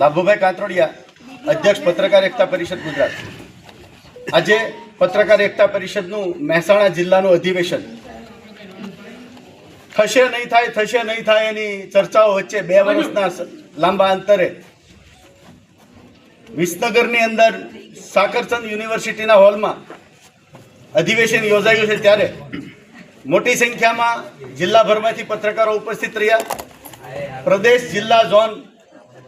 લાભુભાઈ કાંતરોડિયા અધ્યક્ષ પત્રકાર એકતા પરિષદ ગુજરાત. આજે પત્રકાર એકતા પરિષદનું મહેસાણા જિલ્લાનું અધિવેશન. થશે નહીં થાય થશે નહીં થાય એની ચર્ચાઓ વચ્ચે બે વર્ષના લાંબા અંતરે. વિસનગરની અંદર સાકરચંદ યુનિવર્સિટીના હોલમાં અધિવેશન યોજાયું છે ત્યારે મોટી સંખ્યામાં જિલ્લાભરમાંથી પત્રકારો ઉપસ્થિત રહ્યા. પ્રદેશ જિલ્લા ઝોન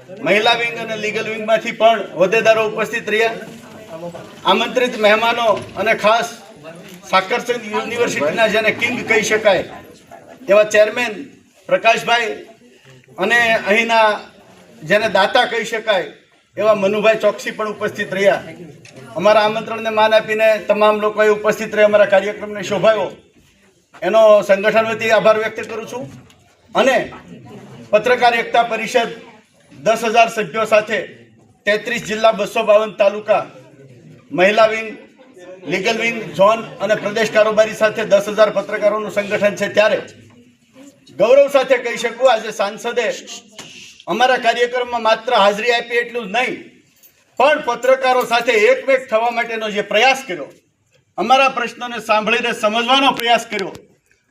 મહિલા વિંગ અને લીગલ વિંગમાંથી પણ હોદ્દેદારો ઉપસ્થિત રહ્યા. આમંત્રિત મહેમાનો અને ખાસ સાકરચંદ યુનિવર્સિટીના જેને કિંગ કહી શકાય, એવા ચેરમેન પ્રકાશભાઈ અને અહીંના જેને દાતા કહી શકાય, એવા મનુભાઈ ચોકસી પણ ઉપસ્થિત રહ્યા. અમારા આમંત્રણને માન આપીને તમામ લોકોએ ઉપસ્થિત રહી અમારા કાર્યક્રમને શોભાયો એનો સંગઠન વતી આભાર વ્યક્ત કરું છું. અને પત્રકાર એકતા પરિષદ દસ હજાર સભ્યો સાથે તેત્રીસ જિલ્લા બસો બાવન તાલુકા મહિલા વિંગ, લીગલ વિંગ, ઝોન અને પ્રદેશ કારોબારી સાથે દસ હજાર પત્રકારોનું સંગઠન છે. ત્યારે ગૌરવ સાથે કહી શકું, આજે સાંસદે અમારા કાર્યક્રમમાં માત્ર હાજરી આપી એટલું જ નહીં, પણ પત્રકારો સાથે એકમેક થવા માટેનો જે પ્રયાસ કર્યો, અમારા પ્રશ્નોને સાંભળીને સમજવાનો પ્રયાસ કર્યો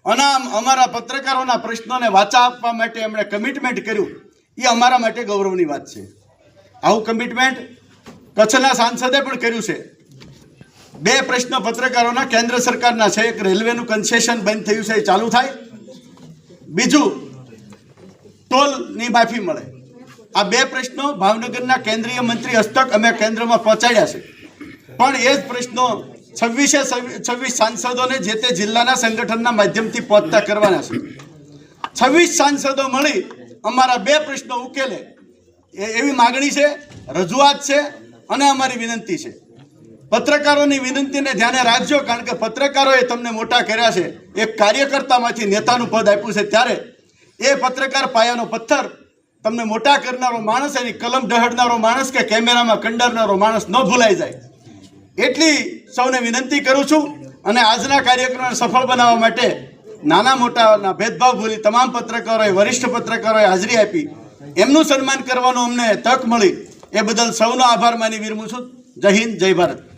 અને અમારા પત્રકારોના પ્રશ્નોને વાચા આપવા માટે એમણે કમિટમેન્ટ કર્યું. એ અમારા માટે ગૌરવની વાત છે. આવું કમિટમેન્ટ કચ્છના સાંસદે પણ કર્યું છે. બે પ્રશ્ન પત્રકારોના, કેન્દ્ર સરકારના છે. એક રેલવેનું કન્સેશન બંધ થયું છે, એ ચાલુ થાય. બીજું, ટોલની માફી મળે. આ બે પ્રશ્નો ભાવનગરના કેન્દ્રીય મંત્રી હસ્તક અમે કેન્દ્રમાં પહોંચાડ્યા છે. પણ એ જ પ્રશ્નો છવ્વીસે છવ્વીસ સાંસદોને જે તે જિલ્લાના સંગઠનના માધ્યમથી પહોંચતા કરવાના છે. છવ્વીસ સાંસદો મળી અમારા બે પ્રશ્નો ઉકેલે. એવી માગણી છે, રજૂઆત છે અને અમારી વિનંતી છે. પત્રકારોની વિનંતીને ધ્યાને રાખજો, કારણ કે પત્રકારોએ તમને મોટા કર્યા છે. એક કાર્યકર્તામાંથી નેતાનું પદ આપ્યું છે ત્યારે એ પત્રકાર પાયાનો પથ્થર તમને મોટા કરનારો માણસ, એની કલમ ડહડનારો માણસ કે કેમેરામાં કંડારનારો માણસ ન ભૂલાઈ જાય. એટલી સૌને વિનંતી કરું છું અને આજના કાર્યક્રમને સફળ બનાવવા માટે નાના મોટાના ભેદભાવ ભૂલી તમામ પત્રકારોએ, વરિષ્ઠ પત્રકારોએ હાજરી આપી. એમનું સન્માન કરવાનું અમને તક મળી. એ બદલ સૌનો આભાર માની વિરમું છું. જય હિન્દ, જય ભારત.